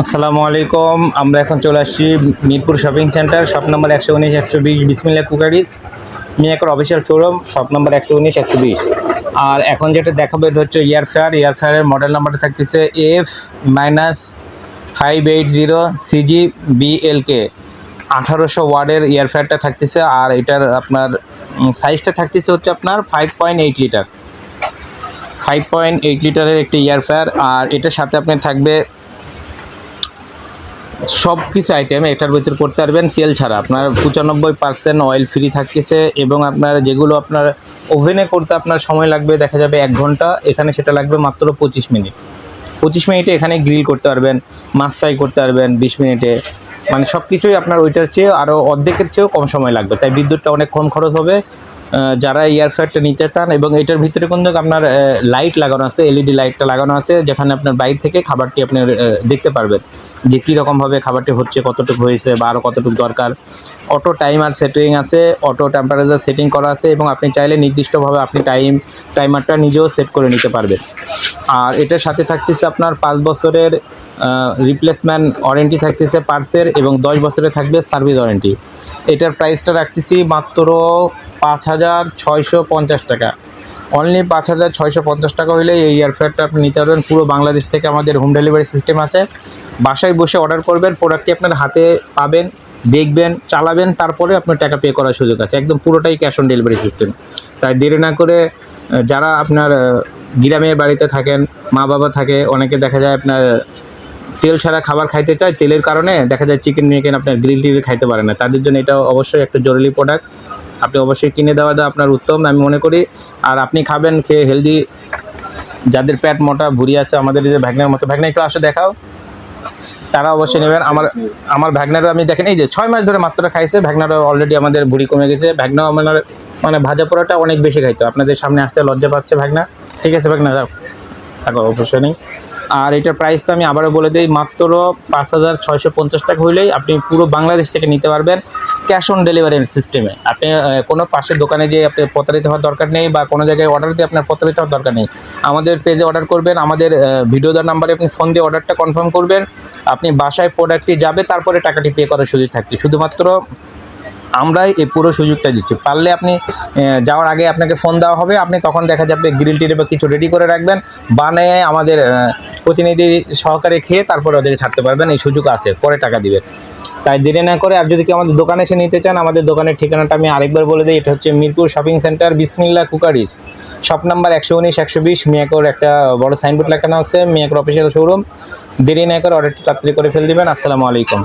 আসসালামু আলাইকুম, আমরা এখন চলে আসছি Mirpur shopping centre, shop number একশো উনিশ, একশো বিশ বিসমিল্লা কুকারিস মিয়াকর অফিসিয়াল শোরুম, শপ নম্বর একশো উনিশ, একশো বিশ। আর এখন যেটা দেখাবো, এটা হচ্ছে ইয়ার ফেয়ার ইয়ার মডেল নাম্বারটা থাকতেছে F minus five eight zero CG BLK. আঠারোশো ওয়ার্ডের ইয়ার ফেয়ারটা থাকতেছে, আর এটার আপনার সাইজটা থাকতেছে হচ্ছে আপনার five point eight litre five point eight লিটারের একটি ইয়ার ফেয়ার আর এটার সাথে আপনি থাকবে সব কিছু আইটেম এটার ভিতরে করতে পারবেন। তেল ছাড়া আপনার পঁচানব্বই পার্সেন্ট অয়েল ফ্রি থাকতেছে এবং আপনার যেগুলো আপনার ওভেনে করতে আপনার সময় লাগবে, দেখা যাবে এক ঘণ্টা। এখানে সেটা লাগবে মাত্র পঁচিশ মিনিট। পঁচিশ মিনিটে এখানে গ্রিল করতে পারবেন, মাছ ফ্রাই করতে পারবেন বিশ মিনিটে। মানে সব কিছুই আপনার ওইটার চেয়ে আরও অর্ধেকের চেয়েও কম সময় লাগবে। তাই বিদ্যুৎটা অনেক কম খরচ হবে। যারা এয়ার ফ্যারটা নিতে চান এবং এটার ভিতরে কিন্তু আপনার লাইট লাগানো আছে এলইডি লাইটটা লাগানো আছে, যেখানে আপনার বাইরে থেকে খাবারটি আপনি দেখতে পারবেন যে কীরকমভাবে খাবারটি হচ্ছে, কতটুকু হয়েছে বা আরও কতটুকু দরকার। অটো টাইমার সেটিং আছে, অটো টেম্পারেচার সেটিং করা আছে এবং আপনি চাইলে নির্দিষ্টভাবে আপনি টাইম টাইমারটা নিজেও সেট করে নিতে পারবেন। আর এটার সাথে থাকতেছে আপনার পাঁচ বছরের রিপ্লেসমেন্ট ওয়ারেন্টি থাকতেছে পার্সের এবং দশ বছরে থাকবে সার্ভিস ওয়ারেন্টি এটার প্রাইসটা রাখতেছি মাত্র পাঁচ হাজার ছয়শো পঞ্চাশ টাকা। অনলি পাঁচ হাজার ছয়শো পঞ্চাশ টাকা হলে এই এয়ারফেয়ারটা আপনি নিতে পারবেন। পুরো বাংলাদেশ থেকে আমাদের হোম ডেলিভারি সিস্টেম আছে। বাসায় বসে অর্ডার করবেন প্রোডাক্টটি আপনার হাতে পাবেন, দেখবেন, চালাবেন, তারপরে আপনার টাকা পে করার সুযোগ আছে। একদম পুরোটাই ক্যাশ অন ডেলিভারি সিস্টেম তাই দেরি না করে যারা আপনার গ্রামের বাড়িতে থাকেন মা বাবা থাকে, অনেকে দেখা যায় আপনার তেল সারা খাবার খাইতে চায়, তেলের কারণে দেখা যায় চিকেন নিয়ে কেন আপনার গ্রিল টিল খাইতে পারে না। তাদের জন্য এটা অবশ্যই একটা জরুরি প্রোডাক্ট আপনি অবশ্যই কিনে দেওয়াটা আপনার উত্তম, আমি মনে করি। আর আপনি খাবেন, খেয়ে হেলদি যাদের প্যাট মোটা, ভুড়ি আছে, আমাদের যে ভ্যাগনার মতো। ভ্যাগনা একটু আসে দেখাও। তারা অবশ্যই নেবেন। আমার আমার ভ্যাগনারও আমি দেখেন, এই যে ছয় মাস ধরে মাত্র খাইছে, ভ্যাগনারও অলরেডি আমাদের ভুড়ি কমে গেছে। ভ্যাগনাও আমার মানে ভাজা পোড়াটা অনেক বেশি খাইতো আপনাদের সামনে আসতে লজ্জা পাচ্ছে ভ্যাগনা। ঠিক আছে ভ্যাগনা, যাও। থাকো অবশ্যই নেই। আর এটার প্রাইস তো আমি আবারও বলে দিই, মাত্র পাঁচ হাজার ছয়শো পঞ্চাশ টাকা হইলেই আপনি পুরো বাংলাদেশ থেকে নিতে পারবেন ক্যাশ অন ডেলিভারি সিস্টেমে আপনি কোনো পাশের দোকানে যে আপনি প্রতারিত হওয়ার দরকার নেই বা কোনো জায়গায় অর্ডার দিয়ে আপনার প্রতারিত হওয়ার দরকার নেই। আমাদের পেজে অর্ডার করবেন, আমাদের ভিডিও দেওয়ার নাম্বারে আপনি ফোন দিয়ে অর্ডারটা কনফার্ম করবেন। আপনি বাসায় প্রোডাক্টটি যাবে, তারপরে টাকাটি পে করার সুযোগ থাকছে শুধুমাত্র আমরাই এই পুরো সুযোগটা দিচ্ছি। পারলে আপনি যাওয়ার আগে আপনাকে ফোন দেওয়া হবে, আপনি তখন দেখা যাবে গ্রিল টিল বা কিছু রেডি করে রাখবেন, বানিয়ে আমাদের প্রতিনিধি সহকারে খেয়ে তারপরে ওদেরকে ছাড়তে পারবেন, এই সুযোগ আছে, পরে টাকা দিবেন। তাই দেরি না করে, আর যদি কেউ আমাদের দোকানে এসে নিতে চান, আমাদের দোকানের ঠিকানাটা আমি আরেকবার বলে দিই, এটা হচ্ছে Mirpur shopping centre Bismillah cookeries. Shop number একশো উনিশ, একশো বিশ, মিয়াকোর একটা বড় সাইনবোর্ড লেখানো আছে, মিয়াকোর অফিসিয়াল শোরুম দেরি না করে অর্ডারটি তাড়াতাড়ি করে ফেল দিবেন, আসসালামু আলাইকুম।